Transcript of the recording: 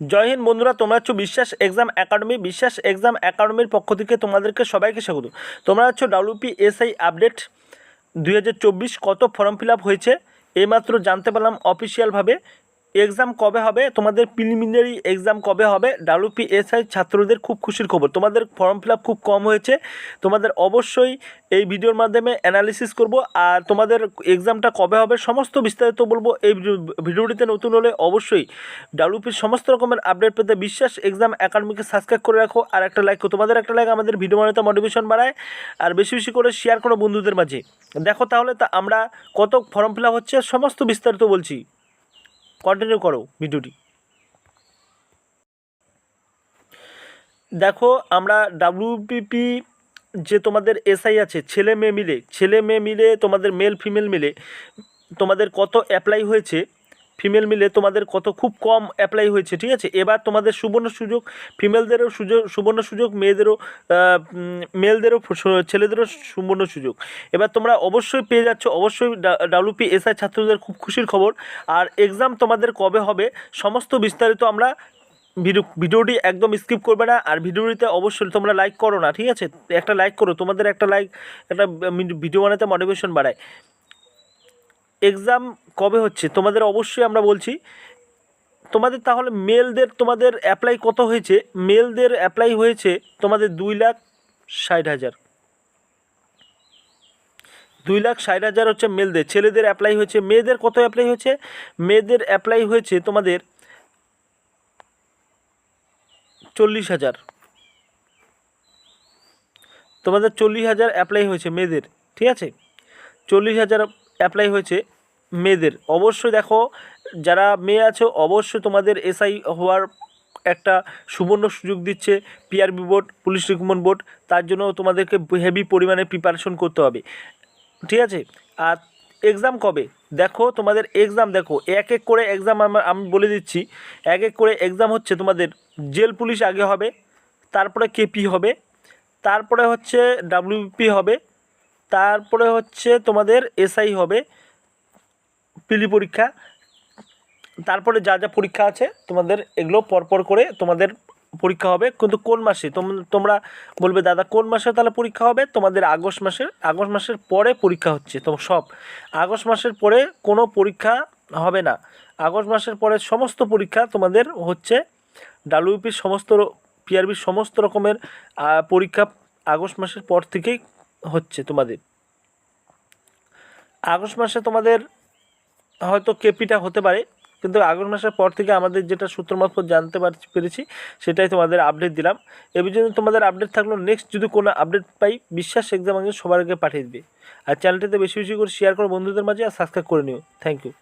জয় হিন্দ বন্ধুরা, তোমরা হচ্ছে বিশ্বাস এক্সাম একাডেমি, বিশ্বাস এক্সাম একাডেমির পক্ষ থেকে তোমাদেরকে সবাইকে স্বাগত। তোমরা হচ্ছে ডাব্লিউপি এসআই আপডেট দুই হাজার চব্বিশ কত ফর্ম ফিল হয়েছে, এইমাত্র জানতে পারলাম অফিসিয়ালভাবে এক্সাম কবে হবে? তোমাদের প্রিলিমিনারি এক্সাম কবে হবে? ডাব্লিউপি এসআই ছাত্রদের খুব খুশির খবর। তোমাদের ফর্ম ফিল খুব কম হয়েছে। তোমাদের অবশ্যই এই ভিডিওর মাধ্যমে অ্যানালিসিস করব। আর তোমাদের এক্সামটা কবে হবে সমস্ত বিস্তারিত বলব। এই ভিডিও- ভিডিওটিতে নতুন হলে অবশ্যই ডাব্লিউপির সমস্ত রকমের আপডেট পেতে বিশ্বাস। এক্সাম একাডেমিকে সাবস্ক্রাইব করে রাখো। আর একটা লাইক তোমাদের একটা লাইক আমাদের ভিডিও বানাতে মোটিভেশন বাড়ায়। আর বেশি বেশি করে শেয়ার করো বন্ধুদের মাঝে। দেখো তাহলে তা আমরা কত ফর্ম ফিল হচ্ছে, সমস্ত বিস্তারিত বলছি। কন্টিনিউ করো ভিডিওটি। দেখো, আমরা ডাব্লিউপিপি যে তোমাদের এসআই আছে ছেলে মেয়ে মিলে ছেলে মেয়ে মিলে, তোমাদের মেল ফিমেল মিলে, তোমাদের কত অ্যাপ্লাই হয়েছে ফিমেল মিলে তোমাদের কত খুব কম অ্যাপ্লাই হয়েছে, ঠিক আছে? এবার তোমাদের সুবর্ণ সুযোগ ফিমেলদেরও সুযোগ, সুবর্ণ সুযোগ, মেয়েদেরও মেলদেরও ছেলেদেরও সুবর্ণ সুযোগ। এবার তোমরা অবশ্যই পেয়ে যাচ্ছ, অবশ্যই ডাব্লিউপি এসআই ছাত্রদের খুব খুশির খবর। আর এক্সাম তোমাদের কবে হবে, সমস্ত বিস্তারিত আমরা ভিডিও ভিডিওটি একদম স্কিপ করবে না। আর ভিডিওটিতে অবশ্যই তোমরা লাইক করো না, ঠিক আছে? একটা লাইক করো, তোমাদের একটা লাইক একটা ভিডিও বানাতে মোটিভেশন বাড়ায়। এক্সাম কবে হচ্ছে? তোমাদের অবশ্যই আমরা বলছি। তোমাদের তাহলে মেলদের তোমাদের অ্যাপ্লাই কত হয়েছে? মেলদের অ্যাপ্লাই হয়েছে তোমাদের দুই লাখ ষাট হাজার। দুই লাখ ষাট হাজার হচ্ছে মেলদের ছেলেদের অ্যাপ্লাই হয়েছে। মেয়েদের কত অ্যাপ্লাই হয়েছে? মেয়েদের অ্যাপ্লাই হয়েছে তোমাদের চল্লিশ হাজার। তোমাদের চল্লিশ হাজার অ্যাপ্লাই হয়েছে মেয়েদের। ঠিক আছে? চল্লিশ হাজার অ্যাপ্লাই হয়েছে মেয়েদের। অবশ্যই দেখো, যারা মেয়ে আছে, অবশ্যই তোমাদের এসআই হওয়ার একটা সুবর্ণ সুযোগ দিচ্ছে PRB board police recruitment board তার জন্য তোমাদেরকে হেভি পরিমাণে প্রিপারেশন করতে হবে। ঠিক আছে? আর এক্সাম কবে? দেখো, তোমাদের এক্সাম দেখো, এক এক করে এক্সাম আমার আমি বলে দিচ্ছি, এক এক করে এক্সাম হচ্ছে তোমাদের জেল পুলিশ আগে হবে, তারপরে কেপি হবে, তারপরে হচ্ছে ডাব্লিউপি হবে তারপরে হচ্ছে তোমাদের এসআই হবে পিলি পরীক্ষা। তারপরে যা যা পরীক্ষা আছে, তোমাদের এগুলো পরপর করে তোমাদের পরীক্ষা হবে। কিন্তু কোন মাসে? তোম- তোমরা বলবে, দাদা, কোন মাসে তাহলে পরীক্ষা হবে? তোমাদের আগস্ট মাসের আগস্ট মাসের পরে পরীক্ষা হচ্ছে। তো সব। আগস্ট মাসের পরে কোনো পরীক্ষা হবে না। আগস্ট মাসের পরে সমস্ত পরীক্ষা তোমাদের হচ্ছে ডাব্লিউপির সমস্ত পিআরবির সমস্ত রকমের পরীক্ষা আগস্ট মাসের পর থেকেই হচ্ছে তোমাদের। আগস্ট মাসে তোমাদের হয়তো কেপিটা হতে পারে, কিন্তু আগস্ট মাসের পর থেকে আমাদের যেটা সূত্র মারফত জানতে পারছি পেরেছি, সেটাই তোমাদের আপডেট দিলাম। এবার জন্য তোমাদের আপডেট থাকল নেক্সট যদি কোনো আপডেট পাই, বিশ্বাস এক্সাম আগে সবার আগে পাঠিয়ে দিবে। আর চ্যানেলটিতে বেশি বেশি করে শেয়ার করো বন্ধুদের মাঝে আর সাবস্ক্রাইব করে নিও। Thank you